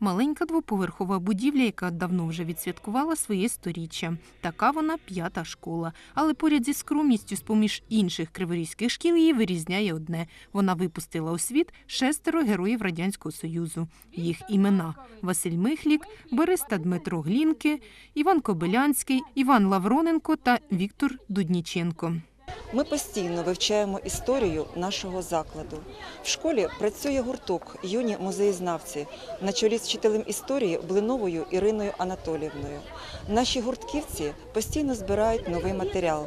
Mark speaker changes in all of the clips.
Speaker 1: Маленька двоповерхова будівля, яка давно вже відсвяткувала своє сторіччя. Така вона п'ята школа. Але поряд зі скромністю, з-поміж інших криворізьких шкіл, її вирізняє одне. Вона випустила у світ шестеро героїв Радянського Союзу. Їх імена Василь Михлік, Бориста Дмитро Глінки, Іван Кобилянський, Іван Лавроненко та Віктор Дудніченко.
Speaker 2: Ми постійно вивчаємо історію нашого закладу. В школі працює гурток юні музеєзнавці на чолі з вчителем історії Блиновою Іриною Анатоліївною. Наші гуртківці постійно збирають новий матеріал.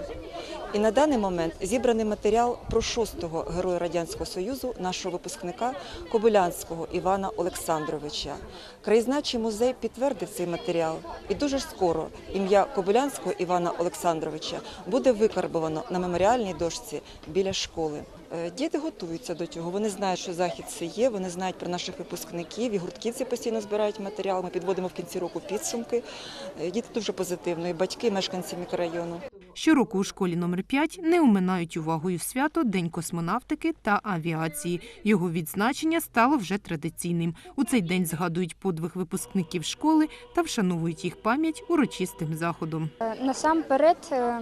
Speaker 2: І на даний момент зібраний матеріал про шостого героя Радянського Союзу, нашого випускника Кобилянського Івана Олександровича. Краєзнавчий музей підтвердив цей матеріал, і дуже скоро ім'я Кобилянського Івана Олександровича буде викарбовано на меморіальній дошці біля школи. Е, Діти готуються до цього. Вони знають, що захід це є. Вони знають про наших випускників. І гуртківці постійно збирають матеріал. Ми підводимо в кінці року підсумки. Е, Діти дуже позитивно. Батьки, мешканці мікрорайону.
Speaker 1: Щороку у школі номер 5 не оминають увагою свято День космонавтики та авіації. Його відзначення стало вже традиційним. У цей день згадують подвиг випускників школи та вшановують їх пам'ять урочистим заходом.
Speaker 3: Е, Насамперед е,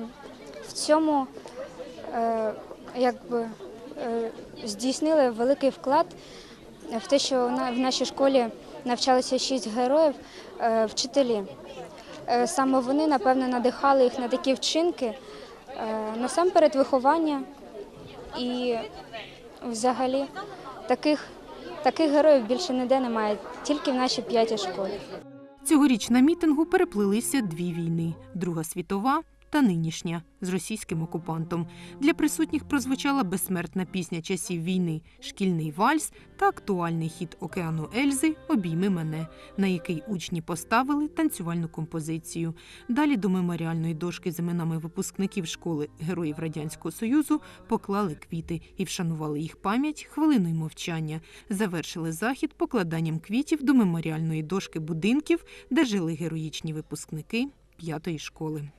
Speaker 3: в цьому е, якби, здійснили великий вклад в те, що в нашій школі навчалося шість героїв вчителі. Е, Саме вони, напевно, надихали їх на такі вчинки. Е, Насамперед виховання і взагалі таких, таких героїв більше ніде немає, тільки в нашій п'ятій школі.
Speaker 1: Цьогоріч на мітингу переплилися дві війни: Друга світова та нинішня з російським окупантом. Для присутніх прозвучала безсмертна пісня часів війни, шкільний вальс та актуальний хіт океану Ельзи Обійми мене, на який учні поставили танцювальну композицію. Далі до меморіальної дошки з іменами випускників школи Героїв Радянського Союзу поклали квіти і вшанували їх пам'ять хвилиною мовчання. Завершили захід покладанням квітів до меморіальної дошки будинків, де жили героїчні випускники п'ятої школи.